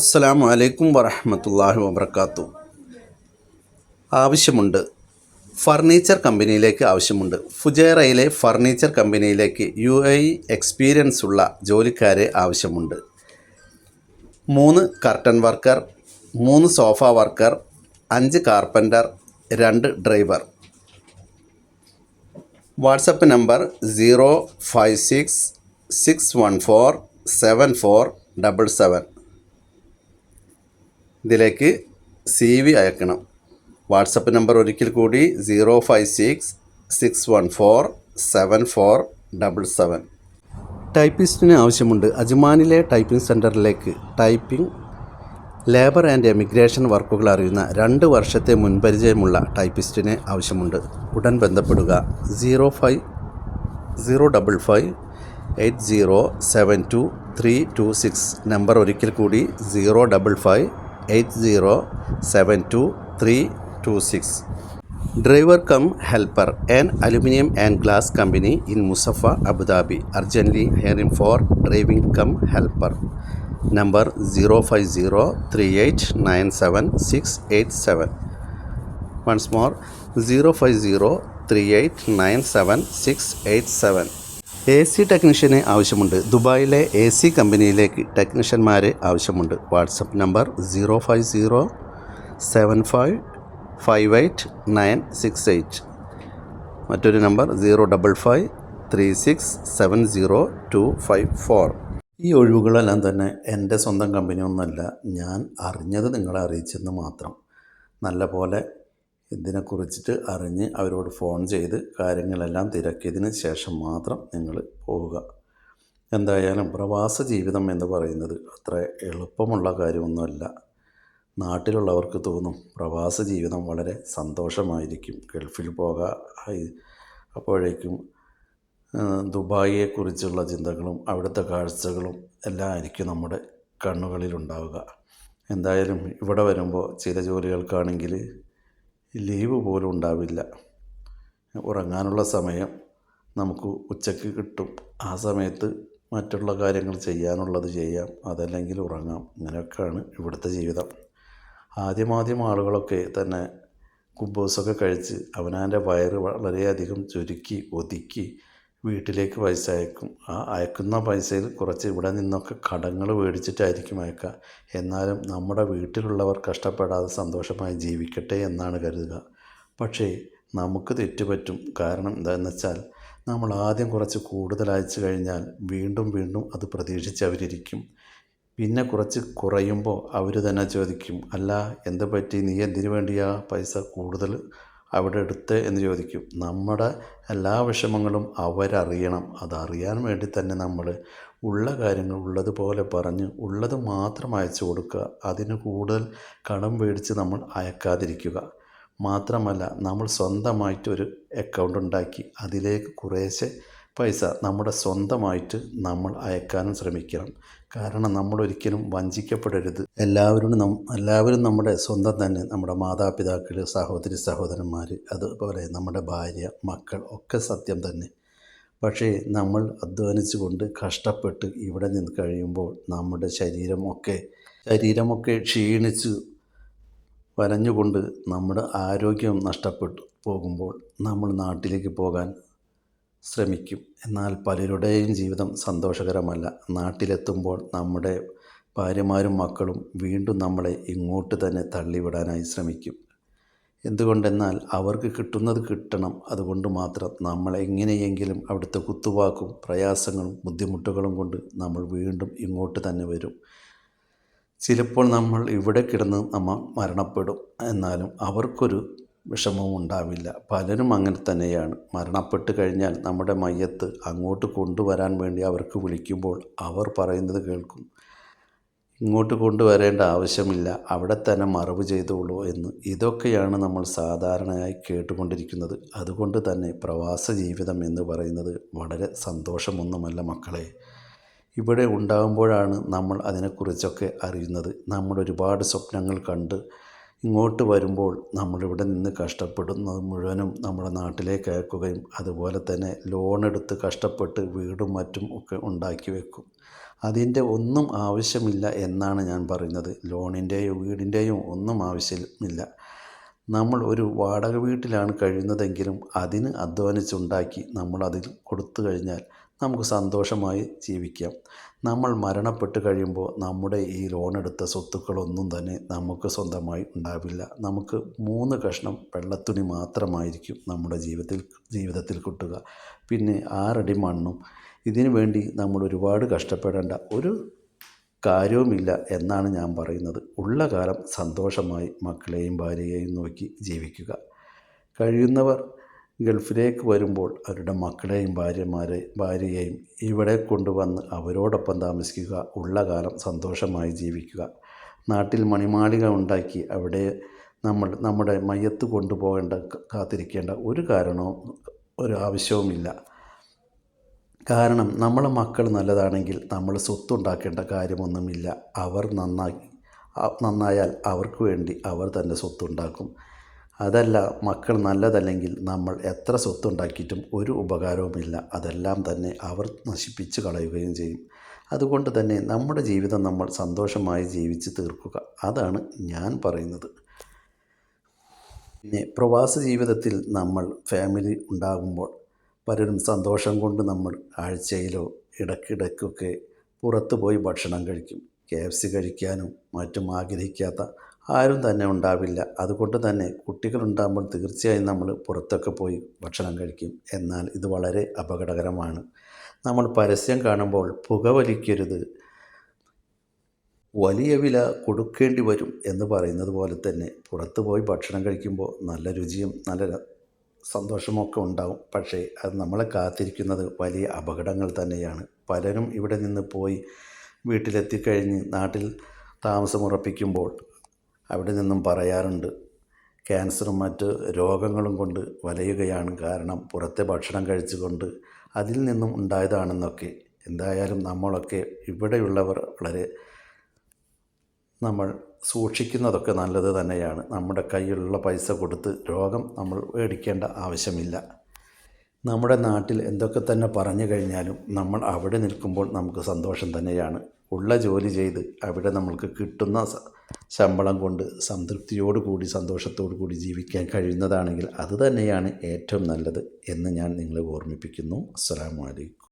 അസ്സലാമു അലൈക്കും വറഹമത്തല്ലാഹി വബർക്കാത്തു ആവശ്യമുണ്ട്. ഫർണിച്ചർ കമ്പനിയിലേക്ക് ആവശ്യമുണ്ട്. ഫുജേറയിലെ ഫർണിച്ചർ കമ്പനിയിലേക്ക് യു എ എക്സ്പീരിയൻസ് ഉള്ള ജോലിക്കാരെ ആവശ്യമുണ്ട്. മൂന്ന് കർട്ടൻ വർക്കർ മൂന്ന് സോഫ വർക്കർ അഞ്ച് കാർപ്പന്റർ രണ്ട് driver. WhatsApp number zero five six six one four seven four double seven. ഇതിലേക്ക് സി വി അയക്കണം. വാട്സപ്പ് നമ്പർ ഒരിക്കൽ കൂടി zero five six six one four seven four double seven. ടൈപ്പിസ്റ്റിന് ആവശ്യമുണ്ട് അജ്മാനിലെ typing സെന്ററിലേക്ക് typing labour and emigration വർക്കുകൾ അറിയുന്ന രണ്ട് വർഷത്തെ മുൻപരിചയമുള്ള ടൈപ്പിസ്റ്റിനെ ആവശ്യമുണ്ട്. ഉടൻ ബന്ധപ്പെടുക. Zero five zero double five eight zero seven two three two six. Number ഒരിക്കൽ കൂടി zero double five eight Driver seven helper three an aluminium and glass company in Musaffa, Abu Dhabi. Urgently hiring for driving come helper. Number 05038976887. Once more 05038976887. A C ടെക്നീഷ്യനെ ആവശ്യമുണ്ട്. ദുബായിലെ A C കമ്പനിയിലേക്ക് ടെക്നീഷ്യന്മാരെ ആവശ്യമുണ്ട്. WhatsApp number zero five zero seven five five eight nine six eight. മറ്റൊരു number zero double five three six seven zero two five four. ഈ ഒഴിവുകളെല്ലാം തന്നെ എന്റെ സ്വന്തം കമ്പനിയൊന്നുമല്ല ഞാൻ അറിഞ്ഞത് നിങ്ങളെ അറിയിച്ചെന്ന് മാത്രം. നല്ല പോലെ ഇതിനെക്കുറിച്ചിട്ട് അറിഞ്ഞ് അവരോട് ഫോൺ ചെയ്ത് കാര്യങ്ങളെല്ലാം തിരക്കിയതിന് ശേഷം മാത്രം നിങ്ങൾ പോവുക. എന്തായാലും പ്രവാസ ജീവിതം എന്ന് പറയുന്നത് അത്ര എളുപ്പമുള്ള കാര്യമൊന്നുമല്ല. നാട്ടിലുള്ളവർക്ക് തോന്നും പ്രവാസ ജീവിതം വളരെ സന്തോഷമായിരിക്കും. ഗൾഫിൽ പോകാ അപ്പോഴേക്കും ദുബായിയെക്കുറിച്ചുള്ള ചിന്തകളും അവിടുത്തെ കാഴ്ചകളും എല്ലാം ആയിരിക്കും നമ്മുടെ കണ്ണുകളിലുണ്ടാവുക. എന്തായാലും ഇവിടെ വരുമ്പോൾ ചില ജോലികൾക്കാണെങ്കിൽ ലീവ് പോലും ഉണ്ടാവില്ല. ഉറങ്ങാനുള്ള സമയം നമുക്ക് ഉച്ചയ്ക്ക് കിട്ടും. ആ സമയത്ത് മറ്റുള്ള കാര്യങ്ങൾ ചെയ്യാനുള്ളത് ചെയ്യാം. അതല്ലെങ്കിൽ ഉറങ്ങാം. ഇങ്ങനെയൊക്കെയാണ് ഇവിടുത്തെ ജീവിതം. ആദ്യമാദ്യം ആളുകളൊക്കെ തന്നെ കുബൂസൊക്കെ കഴിച്ച് അവനവന്റെ വയറ് വളരെയധികം ചുരുക്കി ഒതുക്കി വീട്ടിലേക്ക് പൈസ അയക്കും. ആ അയക്കുന്ന പൈസയിൽ കുറച്ച് ഇവിടെ നിന്നൊക്കെ കടങ്ങൾ മേടിച്ചിട്ടായിരിക്കും അയക്കുക. എന്നാലും നമ്മുടെ വീട്ടിലുള്ളവർ കഷ്ടപ്പെടാതെ സന്തോഷമായി ജീവിക്കട്ടെ എന്നാണ് കരുതുക. പക്ഷേ നമുക്ക് തെറ്റുപറ്റും. കാരണം എന്താണെന്ന് വെച്ചാൽ നമ്മൾ ആദ്യം കുറച്ച് കൂടുതൽ അയച്ചു കഴിഞ്ഞാൽ വീണ്ടും വീണ്ടും അത് പ്രതീക്ഷിച്ച് അവരിരിക്കും. പിന്നെ കുറച്ച് കുറയുമ്പോൾ അവർ തന്നെ ചോദിക്കും അല്ല എന്ത് പറ്റി? നീ എന്തിനു വേണ്ടിയാ പൈസ കൂടുതൽ അവിടെ എടുത്ത് എന്ന് ചോദിക്കും. നമ്മുടെ എല്ലാ വിഷമങ്ങളും അവരറിയണം. അതറിയാൻ വേണ്ടി തന്നെ നമ്മൾ ഉള്ള കാര്യങ്ങൾ ഉള്ളതുപോലെ പറഞ്ഞ് ഉള്ളത് മാത്രം അയച്ചു കൊടുക്കുക. അതിന് കൂടുതൽ കടം മേടിച്ച് നമ്മൾ അയക്കാതിരിക്കുക. മാത്രമല്ല നമ്മൾ സ്വന്തമായിട്ടൊരു അക്കൗണ്ട് ഉണ്ടാക്കി. അതിലേക്ക് കുറേശ്ശെ പൈസ നമ്മുടെ സ്വന്തമായിട്ട് നമ്മൾ അയക്കാനും ശ്രമിക്കണം. കാരണം നമ്മൾ ഒരിക്കലും വഞ്ചിക്കപ്പെടരുത്. എല്ലാവരും നം എല്ലാവരും നമ്മുടെ സ്വന്തം തന്നെ നമ്മുടെ മാതാപിതാക്കൾ സഹോദരി സഹോദരന്മാർ അതുപോലെ നമ്മുടെ ഭാര്യ മക്കൾ ഒക്കെ സത്യം തന്നെ. പക്ഷേ നമ്മൾ അധ്വാനിച്ചുകൊണ്ട് കഷ്ടപ്പെട്ട് ഇവിടെ നിന്ന് കഴിയുമ്പോൾ നമ്മുടെ ശരീരമൊക്കെ ശരീരമൊക്കെ ക്ഷീണിച്ച് വലഞ്ഞുകൊണ്ട് നമ്മുടെ ആരോഗ്യം നഷ്ടപ്പെട്ടു പോകുമ്പോൾ നമ്മൾ നാട്ടിലേക്ക് പോകാൻ ശ്രമിക്കും. എന്നാൽ പലരുടെയും ജീവിതം സന്തോഷകരമല്ല. നാട്ടിലെത്തുമ്പോൾ നമ്മുടെ ഭാര്യമാരും മക്കളും വീണ്ടും നമ്മളെ ഇങ്ങോട്ട് തന്നെ തള്ളിവിടാനായി ശ്രമിക്കും. എന്തുകൊണ്ടെന്നാൽ അവർക്ക് കിട്ടുന്നത് കിട്ടണം. അതുകൊണ്ട് മാത്രം നമ്മൾ എങ്ങനെയെങ്കിലും അവിടുത്തെ കുത്തുവാക്കും പ്രയാസങ്ങളും ബുദ്ധിമുട്ടുകളും കൊണ്ട് നമ്മൾ വീണ്ടും ഇങ്ങോട്ട് തന്നെ വരും. ചിലപ്പോൾ നമ്മൾ ഇവിടെ കിടന്ന് നമ്മൾ മരണപ്പെടും. എന്നാലും അവർക്കൊരു വിഷമവും ഉണ്ടാവില്ല. പലരും അങ്ങനെ തന്നെയാണ്. മരണപ്പെട്ട് കഴിഞ്ഞാൽ നമ്മുടെ മയ്യത്ത് അങ്ങോട്ട് കൊണ്ടുവരാൻ വേണ്ടി അവർക്ക് വിളിക്കുമ്പോൾ അവർ പറയുന്നത് കേൾക്കും. ഇങ്ങോട്ട് കൊണ്ടുവരേണ്ട ആവശ്യമില്ല. അവിടെ തന്നെ മറവ് ചെയ്തോളൂ എന്ന്. ഇതൊക്കെയാണ് നമ്മൾ സാധാരണയായി കേട്ടുകൊണ്ടിരിക്കുന്നത്. അതുകൊണ്ട് തന്നെ പ്രവാസ ജീവിതം എന്ന് പറയുന്നത് വളരെ സന്തോഷമൊന്നുമല്ല മക്കളെ. ഇവിടെ ഉണ്ടാകുമ്പോഴാണ് നമ്മൾ അതിനെക്കുറിച്ചൊക്കെ അറിയുന്നത്. നമ്മൾ ഒരുപാട് സ്വപ്നങ്ങൾ കണ്ട് ഇങ്ങോട്ട് വരുമ്പോൾ നമ്മളിവിടെ നിന്ന് കഷ്ടപ്പെടുന്നത് മുഴുവനും നമ്മുടെ നാട്ടിലേക്ക് അയക്കുകയും അതുപോലെ തന്നെ ലോൺ എടുത്ത് കഷ്ടപ്പെട്ട് വീടും മറ്റും ഒക്കെ ഉണ്ടാക്കി വെക്കും. അതിന്റെ ഒന്നും ആവശ്യമില്ല എന്നാണ് ഞാൻ പറയുന്നത്. ലോണിന്റെയോ വീടിന്റെയോ ഒന്നും ആവശ്യമില്ല. നമ്മൾ ഒരു വാടക വീട്ടിലാണ് കഴിയുന്നതെങ്കിലും അതിന് അധ്വാനിച്ചുണ്ടാക്കി നമ്മളതിൽ കൊടുത്തു കഴിഞ്ഞാൽ നമുക്ക് സന്തോഷമായി ജീവിക്കാം. നമ്മൾ മരണപ്പെട്ട് കഴിയുമ്പോൾ നമ്മുടെ ഈ ലോൺ എടുത്ത സ്വത്തുക്കളൊന്നും തന്നെ നമുക്ക് സ്വന്തമായി ഉണ്ടാവില്ല. നമുക്ക് മൂന്ന് കഷ്ണം വെള്ളത്തുണി മാത്രമായിരിക്കും നമ്മുടെ ജീവിതത്തിൽ ജീവിതത്തിൽ കിട്ടുക. പിന്നെ ആറടി മണ്ണും. ഇതിനു വേണ്ടി നമ്മൾ ഒരുപാട് കഷ്ടപ്പെടേണ്ട ഒരു കാര്യവുമില്ല എന്നാണ് ഞാൻ പറയുന്നത്. ഉള്ള കാലം സന്തോഷമായി മക്കളെയും ഭാര്യയെയും നോക്കി ജീവിക്കുക. കഴിയുന്നവർ ഗൾഫിലേക്ക് വരുമ്പോൾ അവരുടെ മക്കളെയും ഭാര്യമാരെ ഭാര്യയെയും ഇവിടെ കൊണ്ടുവന്ന് അവരോടൊപ്പം താമസിക്കുക ഉള്ള കാലം സന്തോഷമായി ജീവിക്കുക. നാട്ടിൽ മണിമാളിക ഉണ്ടാക്കി അവിടെ നമ്മൾ നമ്മുടെ മയ്യത്ത് കൊണ്ടുപോകേണ്ട കാത്തിരിക്കേണ്ട ഒരു കാരണവും ഒരു ആവശ്യവുമില്ല. കാരണം നമ്മളെ മക്കൾ നല്ലതാണെങ്കിൽ നമ്മൾ സ്വത്തുണ്ടാക്കേണ്ട കാര്യമൊന്നുമില്ല. അവർ നന്നാക്കി നന്നായാൽ അവർക്ക് വേണ്ടി അവർ തന്നെ സ്വത്തുണ്ടാക്കും. അതല്ല മക്കൾ നല്ലതല്ലെങ്കിൽ നമ്മൾ എത്ര സ്വത്തുണ്ടാക്കിയിട്ടും ഒരു ഉപകാരവുമില്ല. അതെല്ലാം തന്നെ അവർ നശിപ്പിച്ച് കളയുകയും ചെയ്യും. അതുകൊണ്ട് തന്നെ നമ്മുടെ ജീവിതം നമ്മൾ സന്തോഷമായി ജീവിച്ച് തീർക്കുക. അതാണ് ഞാൻ പറയുന്നത്. പിന്നെ പ്രവാസ ജീവിതത്തിൽ നമ്മൾ ഫാമിലി ഉണ്ടാകുമ്പോൾ പലരും സന്തോഷം കൊണ്ട് നമ്മൾ ആഴ്ചയിലോ ഇടയ്ക്കിടയ്ക്കൊക്കെ പുറത്തുപോയി ഭക്ഷണം കഴിക്കും. കെ എഫ് സി കഴിക്കാനും മറ്റും ആഗ്രഹിക്കാത്ത ആരും തന്നെ ഉണ്ടാവില്ല. അതുകൊണ്ട് തന്നെ കുട്ടികളുണ്ടാകുമ്പോൾ തീർച്ചയായും നമ്മൾ പുറത്തൊക്കെ പോയി ഭക്ഷണം കഴിക്കും. എന്നാൽ ഇത് വളരെ അപകടകരമാണ്. നമ്മൾ പരസ്യം കാണുമ്പോൾ പുകവലിക്കരുത് വലിയ വില കൊടുക്കേണ്ടി വരും എന്ന് പറയുന്നത് പോലെ തന്നെ പുറത്ത് പോയി ഭക്ഷണം കഴിക്കുമ്പോൾ നല്ല രുചിയും നല്ല സന്തോഷമൊക്കെ ഉണ്ടാവും. പക്ഷേ അത് നമ്മളെ കാത്തിരിക്കുന്നത് വലിയ അപകടങ്ങൾ തന്നെയാണ്. പലരും ഇവിടെ നിന്ന് പോയി വീട്ടിലെത്തിക്കഴിഞ്ഞ് നാട്ടിൽ താമസമുറപ്പിക്കുമ്പോൾ അവിടെ നിന്നും പറയാറുണ്ട് ക്യാൻസറും മറ്റ് രോഗങ്ങളും കൊണ്ട് വലയുകയാണ് കാരണം പുറത്തെ ഭക്ഷണം കഴിച്ചുകൊണ്ട് അതിൽ നിന്നും ഉണ്ടായതാണെന്നൊക്കെ. എന്തായാലും നമ്മളൊക്കെ ഇവിടെയുള്ളവർ വളരെ നമ്മൾ സൂക്ഷിക്കുന്നതൊക്കെ നല്ലത് തന്നെയാണ്. നമ്മുടെ കയ്യിലുള്ള പൈസ കൊടുത്ത് രോഗം നമ്മൾ മേടിക്കേണ്ട ആവശ്യമില്ല. നമ്മുടെ നാട്ടിൽ എന്തൊക്കെ തന്നെ പറഞ്ഞു കഴിഞ്ഞാലും നമ്മൾ അവിടെ നിൽക്കുമ്പോൾ നമുക്ക് സന്തോഷം തന്നെയാണ്. ഉള്ള ജോലി ചെയ്ത് അവിടെ നമ്മൾക്ക് കിട്ടുന്ന ശമ്പളം കൊണ്ട് സംതൃപ്തിയോടുകൂടി സന്തോഷത്തോടു കൂടി ജീവിക്കാൻ കഴിയുന്നതാണെങ്കിൽ അത് തന്നെയാണ് ഏറ്റവും നല്ലത് എന്ന് ഞാൻ നിങ്ങളെ ഓർമ്മിപ്പിക്കുന്നു. അസ്സാം വലൈക്കും